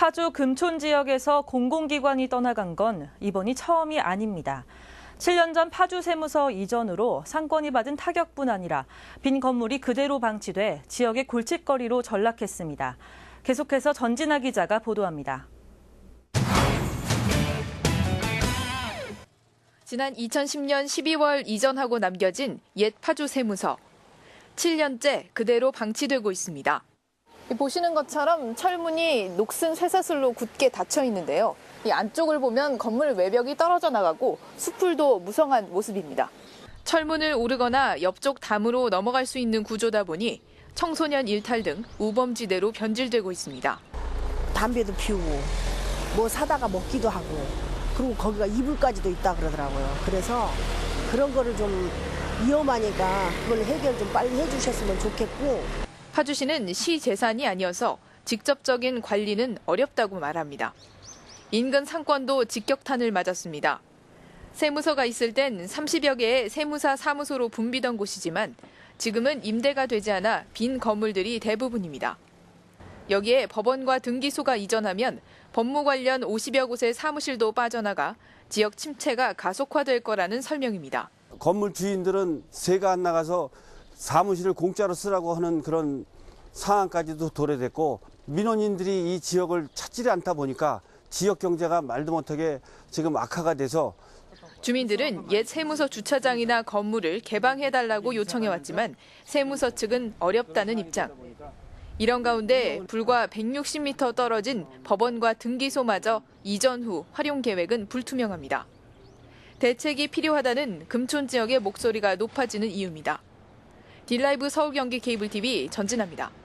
파주 금촌 지역에서 공공기관이 떠나간 건 이번이 처음이 아닙니다. 7년 전 파주 세무서 이전으로 상권이 받은 타격뿐 아니라 빈 건물이 그대로 방치돼 지역의 골칫거리로 전락했습니다. 계속해서 전진아 기자가 보도합니다. 지난 2010년 12월 이전하고 남겨진 옛 파주 세무서. 7년째 그대로 방치되고 있습니다. 보시는 것처럼 철문이 녹슨 쇠사슬로 굳게 닫혀 있는데요. 이 안쪽을 보면 건물 외벽이 떨어져 나가고 수풀도 무성한 모습입니다. 철문을 오르거나 옆쪽 담으로 넘어갈 수 있는 구조다 보니 청소년 일탈 등 우범지대로 변질되고 있습니다. 담배도 피우고 뭐 사다가 먹기도 하고 그리고 거기가 이불까지도 있다 그러더라고요. 그래서 그런 거를 좀 위험하니까 그걸 해결 좀 빨리 해주셨으면 좋겠고 파주시는 시 재산이 아니어서 직접적인 관리는 어렵다고 말합니다. 인근 상권도 직격탄을 맞았습니다. 세무서가 있을 땐 30여 개의 세무사 사무소로 붐비던 곳이지만 지금은 임대가 되지 않아 빈 건물들이 대부분입니다. 여기에 법원과 등기소가 이전하면 법무 관련 50여 곳의 사무실도 빠져나가 지역 침체가 가속화될 거라는 설명입니다. 건물 주인들은 세가 안 나가서 사무실을 공짜로 쓰라고 하는 그런 상황까지도 도래됐고 민원인들이 이 지역을 찾지 않다 보니까 지역 경제가 말도 못하게 지금 악화가 돼서 주민들은 옛 세무서 주차장이나 건물을 개방해달라고 요청해왔지만 세무서 측은 어렵다는 입장. 이런 가운데 불과 160m 떨어진 법원과 등기소마저 이전 후 활용 계획은 불투명합니다. 대책이 필요하다는 금촌 지역의 목소리가 높아지는 이유입니다. 딜라이브 서울 경기 케이블 TV 전진합니다.